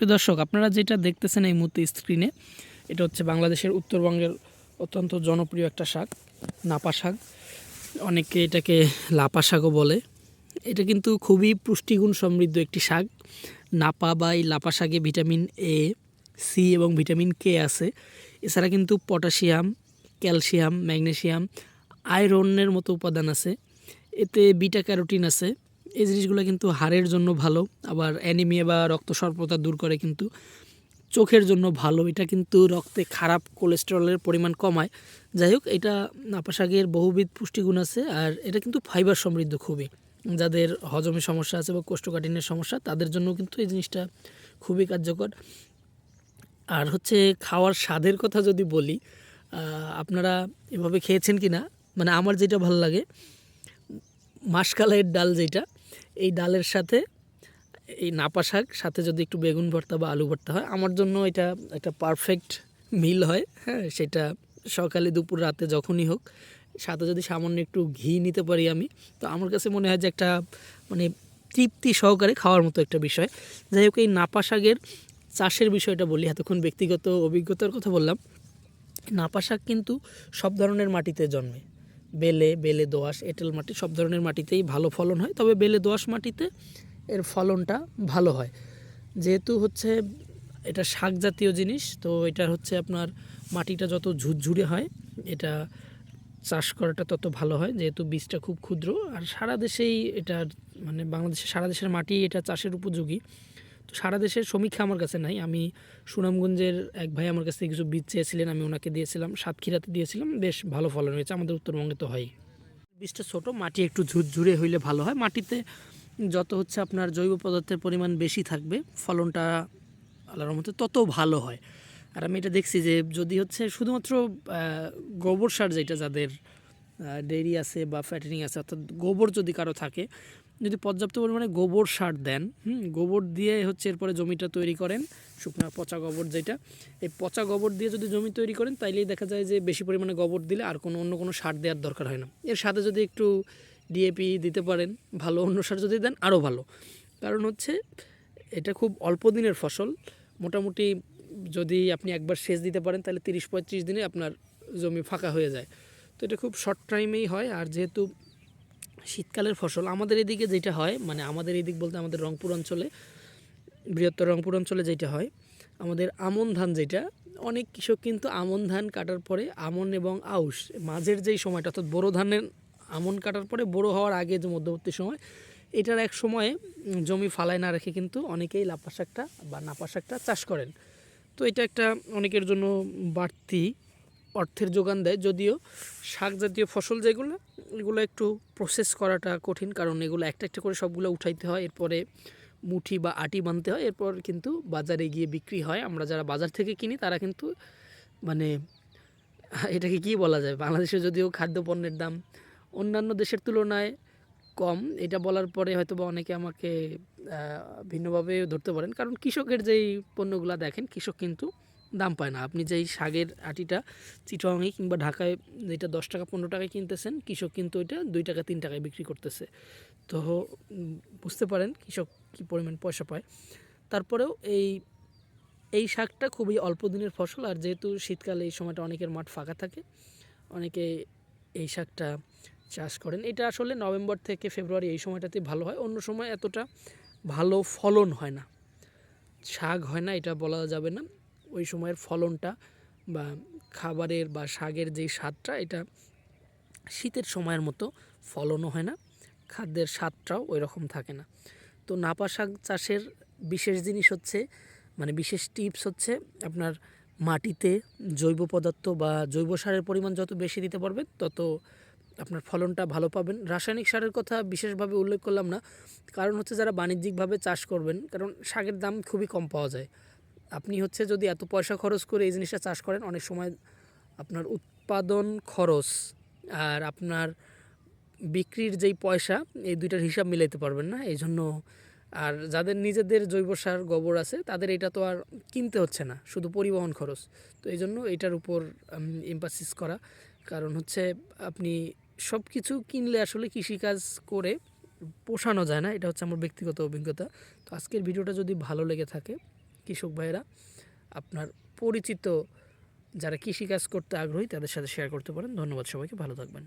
প্রিয় দর্শক, আপনারা যেটা দেখতেছেন এই মুহূর্তে স্ক্রিনে এটা হচ্ছে বাংলাদেশের উত্তরবঙ্গের অত্যন্ত জনপ্রিয় একটা শাক, নাপা শাক। অনেকে এটাকে লাপা শাকও বলে। এটা কিন্তু খুবই পুষ্টিগুণ সমৃদ্ধ একটি শাক। নাপা বা এই লাপা শাকে ভিটামিন এ সি এবং ভিটামিন কে আছে। এছাড়া কিন্তু পটাশিয়াম, ক্যালসিয়াম, ম্যাগনেসিয়াম, আয়রনের মতো উপাদান আছে। এতে বিটা ক্যারোটিন আছে। এই জিনিসগুলো কিন্তু হাড়ের জন্য ভালো, আবার অ্যানিমিয়া বা রক্ত স্বল্পতা দূর করে কিন্তু চোখের জন্য ভালো। এটা কিন্তু রক্তে খারাপ কোলেস্টেরলের পরিমাণ কমায়। যাই হোক, এটা নাপা শাকের বহুবিধ পুষ্টিগুণ আছে, আর এটা কিন্তু ফাইবার সমৃদ্ধ খুবই। যাদের হজমের সমস্যা আছে বা কোষ্ঠকাঠিন্যের সমস্যা, তাদের জন্য কিন্তু এই জিনিসটা খুবই কার্যকর। আর হচ্ছে খাওয়ার স্বাদের কথা যদি বলি আপনারা এভাবে খেয়েছেন কি না মানে আমার যেটা ভালো লাগে মাসকালের ডাল যেটা এই ডালের সাথে এই নাপা শাক, সাথে যদি একটু বেগুন ভর্তা বা আলু ভর্তা হয়, আমার জন্য এটা একটা পারফেক্ট মিল হয়। হ্যাঁ সেটা সকালে দুপুর রাতে যখনই হোক, সাথে যদি সামান্য একটু ঘি নিতে পারি আমি, তো আমার কাছে মনে হয় যে একটা মানে তৃপ্তি সহকারে খাওয়ার মতো একটা বিষয়। যাই হোক, এই নাপা শাকের চাষের বিষয়টা বলি, এতক্ষণ ব্যক্তিগত অভিজ্ঞতার কথা বললাম। নাপা শাক কিন্তু সব ধরনের মাটিতে জন্মে। বেলে বেলে দোআঁশ, এঁটেল মাটি সব ধরনের মাটিতেই ভালো ফলন হয়। তবে বেলে দোআঁশ মাটিতে এর ফলনটা ভালো হয়। যেহেতু হচ্ছে এটা শাক জাতীয় জিনিস, তো এটা হচ্ছে আপনার মাটিটা যত ঝুরঝুরে হয়, এটা চাষ করাটা তত ভালো হয়। যেহেতু বীজটা খুব ক্ষুদ্র, আর সারা দেশেই এটা মানে বাংলাদেশের সারা দেশের মাটি এটা চাষের উপযোগী। তো সারা দেশের সমীক্ষা আমার কাছে নাই। আমি সুনামগঞ্জের এক ভাই আমার কাছ কিছু বীজ চেয়েছিলেন, আমি ওনাকে দিয়েছিলাম, সাতক্ষীরাতে দিয়েছিলাম, বেশ ভালো ফলন হয়েছে, আমাদের উত্তরবঙ্গে তো হয়। বীজটা ছোট, মাটি একটু ঝুরঝুরে হইলে ভালো হয়। মাটিতে যত হচ্ছে আপনার জৈব পদার্থের পরিমাণ বেশি থাকবে, ফলনটা আল্লাহর মধ্যে তত ভালো হয়। আর আমি এটা দেখছি যে যদি হচ্ছে শুধুমাত্র গোবর সার যেটা যাদের ডেইরি আছে বা ফ্যাটেনিং আছে, অর্থাৎ গোবর যদি কারও থাকে, যদি পর্যাপ্ত পরিমাণে গোবর সার দেন, হুম, গোবর দিয়ে হচ্ছে এরপরে জমিটা তৈরি করেন, শুকনো পচা গোবর যেটা, এই পচা গোবর দিয়ে যদি জমি তৈরি করেন, তাইলেই দেখা যায় যে বেশি পরিমাণে গোবর দিলে আর কোনো অন্য কোনো সার দেওয়ার দরকার হয় না। এর সাথে যদি একটু ডিএপি দিতে পারেন, ভালো অন্য সার যদি দেন, আরও ভালো। কারণ হচ্ছে এটা খুব অল্প দিনের ফসল, মোটামুটি যদি আপনি একবার সেচ দিতে পারেন, তাহলে তিরিশ পঁয়ত্রিশ দিনে আপনার জমি ফাঁকা হয়ে যায়। তো এটা খুব শর্ট টাইমেই হয়। আর যেহেতু শীতকালের ফসল, আমাদের এদিকে যেটা হয় মানে আমাদের এদিক বলতে আমাদের রংপুর অঞ্চলে, বৃহত্তর রংপুর অঞ্চলে যেটা হয়, আমাদের আমন ধান যেটা, অনেক কৃষক কিন্তু আমন ধান কাটার পরে আমন এবং আউশ, মাঝের যেই সময়টা, অর্থাৎ বোরো ধানের আমন কাটার পরে বড় হওয়ার আগে যে মধ্যবর্তী সময়, এটার এক সময়ে জমি ফালায় না রেখে কিন্তু অনেকেই লাপা শাকটা বা নাপা শাকটা চাষ করেন। তো এটা একটা অনেকের জন্য বাড়তি অর্থের যোগান দেয়, যদিও শাক জাতীয় ফসল যেগুলো, এগুলো একটু প্রসেস করাটা কঠিন, কারণ এগুলো একটা একটা করে সবগুলো উঠাইতে হয়, এরপরে মুঠি বা আটি বানতে হয়, এরপর কিন্তু বাজারে গিয়ে বিক্রি হয়। আমরা যারা বাজার থেকে কিনি, তারা কিন্তু মানে এটাকে কি বলা যায়? বাংলাদেশে যদিও খাদ্যপণ্যের দাম অন্যান্য দেশের তুলনায় কম, এটা বলার পরে হয়তো বা অনেকে আমাকে ভিন্নভাবে ধরতে পারেন। কারণ কৃষকের যেই পণ্যগুলো দেখেন, কৃষক কিন্তু দাম পায় না। আপনি যেই শাকের আটিটা চিটংয়ে কিংবা ঢাকায় যেটা দশ টাকা, পনেরো টাকায় কিনতেছেন, কৃষক কিন্তু ওইটা দুই টাকা, তিন টাকায় বিক্রি করতেছে। তো বুঝতে পারেন কৃষক কী পরিমাণ পয়সা পায়। তারপরেও এই এই শাকটা খুবই অল্প দিনের ফসল, আর যেহেতু শীতকালে এই সময়টা অনেকের মাঠ ফাঁকা থাকে, অনেকে এই শাকটা চাষ করেন। এটা আসলে নভেম্বর থেকে ফেব্রুয়ারি এই সময়টাতে ভালো হয়, অন্য সময় এতটা ভালো ফলন হয় না। শাক হয় না, এটা বলা যাবে না। ওই সময়ের ফলনটা বা খাবারের বা শাকের যেই স্বাদটা, এটা শীতের সময়ের মতো ফলনও হয় না, খাদ্যের স্বাদটাও ওই রকম থাকে না। তো নাপা শাক চাষের বিশেষ জিনিস হচ্ছে মানে বিশেষ টিপস হচ্ছে আপনার মাটিতে জৈব পদার্থ বা জৈব সারের পরিমাণ যত বেশি দিতে পারবেন, তত আপনার ফলনটা ভালো পাবেন। রাসায়নিক সারের কথা বিশেষভাবে উল্লেখ করলাম না, কারণ হচ্ছে যারা বাণিজ্যিকভাবে চাষ করবেন, কারণ শাকের দাম খুবই কম পাওয়া যায়। আপনি হচ্ছে যদি এত পয়সা খরচ করে এই জিনিসটা চাষ করেন, অনেক সময় আপনার উৎপাদন খরচ আর আপনার বিক্রির যেই পয়সা, এই দুইটার হিসাব মিলাইতে পারবেন না। এই জন্য আর যাদের নিজেদের জৈব সার, গোবর আছে, তাদের এটা তো আর কিনতে হচ্ছে না, শুধু পরিবহন খরচ। তো এই জন্য এটার উপর এম্পাসিস করা। কারণ হচ্ছে আপনি সব কিছু কিনলে আসলে কৃষিকাজ করে পোষানো যায় না, এটা হচ্ছে আমার ব্যক্তিগত অভিজ্ঞতা। তো আজকের ভিডিওটা যদি ভালো লেগে থাকে কৃষক ভাইয়েরা, আপনার পরিচিত যারা কৃষিকাজ করতে আগ্রহী, তাদের সাথে শেয়ার করতে পারেন। ধন্যবাদ সবাইকে, ভালো থাকবেন।